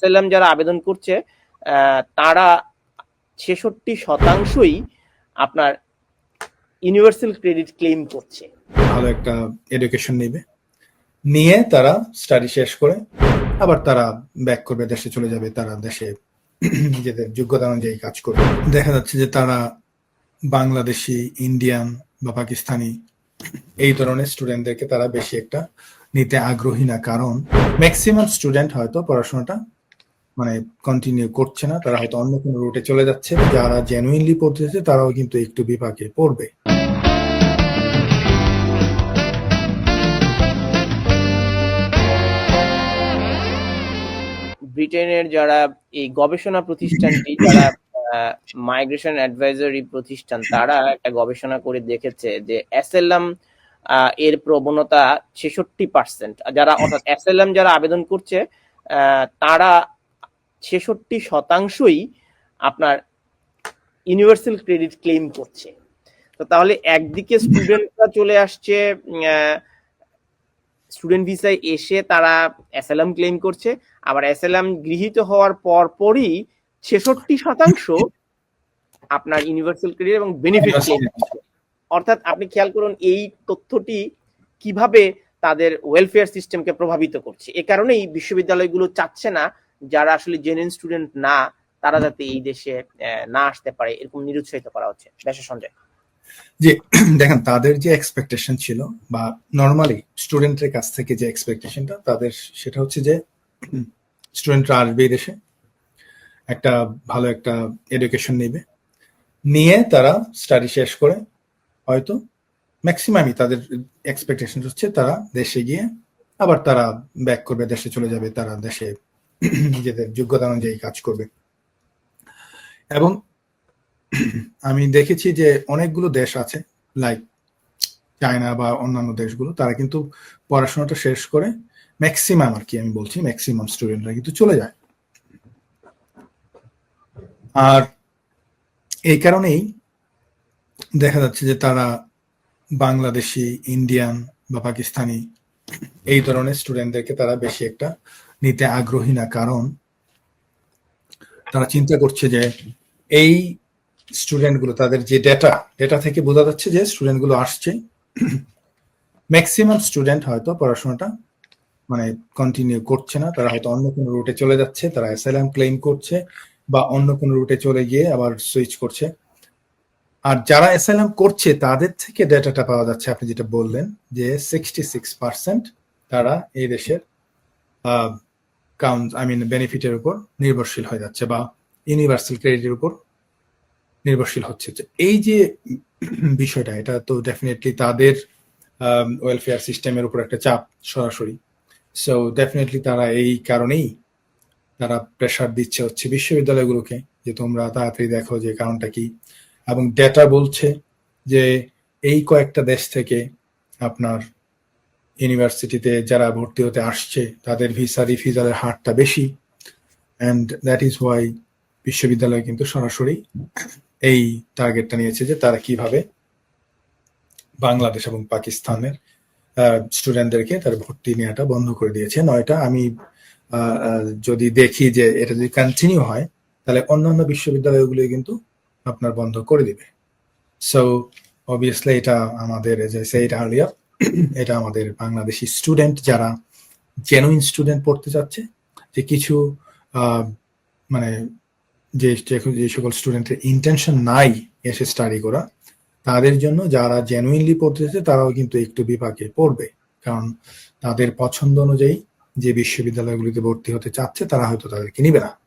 Asylum যারা আবেদন করছে তারা ছেষট্টি শতাংশই আপনার ইউনিভার্সাল ক্রেডিট ক্লেম করছে। ভালো একটা এডুকেশন নেবে। নিয়ে তারা স্টাডি শেষ করে আবার তারা ব্যাক করবে, দেশে চলে যাবে, তারা দেশে নিজেদের যোগ্যতা অনুযায়ী কাজ করবে। দেখা যাচ্ছে যে তারা বাংলাদেশি, ইন্ডিয়ান বা পাকিস্তানি এই ধরনের স্টুডেন্টদেরকে তারা বেশি একটা নিতে আগ্রহী না। কারণ ম্যাক্সিমাম স্টুডেন্ট হয়তো পড়াশোনাটা মানে কন্টিনিউ করছে না, তারা হয়তো অন্য কোনো রুটে চলে যাচ্ছে। যারা জেনুইনলি পড়তেছে তারাও কিন্তু একটু বিপাকে পড়বে। ব্রিটেনের যারা এই গবেষণা প্রতিষ্ঠানটি যারা মাইগ্রেশন অ্যাডভাইজারি প্রতিষ্ঠান, তারা একটা গবেষণা করে দেখেছে যে এসএলএম এর প্রবণতা ছেষট্টি পার্সেন্ট যারা, অর্থাৎ এসএলএম যারা আবেদন করছে তারা ছেষট্টি শতাংশই আপনার ইউনিভার্সাল ক্রেডিট ক্লেম করছে। তো তাহলে একদিকে স্টুডেন্টরা চলে আসছে স্টুডেন্ট ভিসায় এসে তারা অ্যাসালাম ক্লেম করছে আবার অ্যাসালাম গৃহীত হওয়ার পর পরই ছেষট্টি শতাংশ আপনার ইউনিভার্সাল ক্রেডিট এবং বেনিফিট ক্লেম অর্থাৎ আপনি খেয়াল করুন এই তথ্যটি কীভাবে তাদের ওয়েলফেয়ার সিস্টেমকে প্রভাবিত করছে। এ কারণেই বিশ্ববিদ্যালয়গুলো চাচ্ছে না যারা আসলে জেনুইন স্টুডেন্ট না, তারা যাতে এই দেশে না আসতে পারে, এরকম নিরুৎসাহিত করা হচ্ছে। দেশের সঞ্জয়। যে দেখেন, তাদের যে এক্সপেকটেশন ছিল বা নর্মালি স্টুডেন্টের কাছ থেকে যে এক্সপেকটেশনটা তাদের সেটা হচ্ছে যে স্টুডেন্টরা আসবে দেশে, একটা ভালো একটা এডুকেশন নেবে, নিয়ে তারা স্টাডি শেষ করে, হয়তো ম্যাক্সিমামই তাদের এক্সপেকটেশন হচ্ছে তারা দেশে গিয়ে আবার তারা ব্যাক করবে, দেশে চলে যাবে, তারা দেশে নিজেদের যোগ্যতা অনুযায়ী কাজ করবে। এবং আমি দেখেছি যে অনেকগুলো দেশ আছে লাইক চায়না বা অন্যান্য দেশগুলো, তারা কিন্তু পড়াশোনাটা শেষ করে ম্যাক্সিমাম আর কি, আমি বলছি ম্যাক্সিমাম স্টুডেন্টরা কিন্তু চলে যায়। আর এই কারণেই দেখা যাচ্ছে যে তারা বাংলাদেশি ইন্ডিয়ান বা পাকিস্তানি এই ধরনের স্টুডেন্টদেরকে তারা বেশি একটা নিতে আগ্রহী না, কারণ তারা চিন্তা করছে যে এই স্টুডেন্টগুলো, তাদের যে ডেটা ডেটা থেকে বোঝা যাচ্ছে যে স্টুডেন্টগুলো আসছে। ম্যাক্সিমাম স্টুডেন্ট হয়তো পড়াশোনাটা মানে কন্টিনিউ করছে না, তারা হয়তো অন্য কোনো রুটে চলে যাচ্ছে, তারা অ্যাসাইলাম ক্লেম করছে বা অন্য কোনো রুটে চলে গিয়ে আবার সুইচ করছে। আর যারা অ্যাসাইলাম করছে, তাদের থেকে ডেটাটা পাওয়া যাচ্ছে, আপনি যেটা বললেন যে সিক্সটি সিক্স পার্সেন্ট তারা এই দেশের কাউন্ট আই মিন বেনিফিটের উপর নির্ভরশীল হয়ে যাচ্ছে বা ইউনিভার্সাল ক্রেডিটের উপর নির্ভরশীল হচ্ছে। এই যে বিষয়টা, এটা তো ডেফিনেটলি তাদের ওয়েলফেয়ার সিস্টেমের উপর একটা চাপ সরাসরি। সো ডেফিনেটলি তারা এই কারণেই তারা প্রেশার দিচ্ছে হচ্ছে বিশ্ববিদ্যালয়গুলোকে যে তোমরা তাড়াতাড়ি দেখো যে কারণটা কি। এবং ডেটা বলছে যে এই কয়েকটা দেশ থেকে আপনার ইউনিভার্সিটিতে যারা ভর্তি হতে আসছে, তাদের ভিসা রিফিউজালের হারটা বেশি। অ্যান্ড দ্যাট ইজ ওয়াই বিশ্ববিদ্যালয় কিন্তু সরাসরি এই টার্গেটটা নিয়েছে যে তারা কীভাবে বাংলাদেশ এবং পাকিস্তানের স্টুডেন্টদেরকে তার ভর্তি নেওয়াটা বন্ধ করে দিয়েছে। নয়টা, আমি যদি দেখি যে এটা যদি কন্টিনিউ হয়, তাহলে অন্যান্য বিশ্ববিদ্যালয়গুলো কিন্তু আপনার বন্ধ করে দিবে। সো অবভিয়াসলি এটা আমাদের যে সেইটা আর্লিয়ার এটা আমাদের বাংলাদেশি স্টুডেন্ট যারা জেনুইন স্টুডেন্ট পড়তে চাচ্ছে, যে কিছু মানে যে, যে- সকল স্টুডেন্টের ইন্টেনশন নাই এসে স্টাডি করা, তাদের জন্য যারা জেনুইনলি পড়তেছে তারাও কিন্তু একটু বিপাকে পড়বে। কারণ তাদের পছন্দ অনুযায়ী যে বিশ্ববিদ্যালয়গুলিতে ভর্তি হতে চাচ্ছে, তারা হয়তো তাদেরকে নিবে না।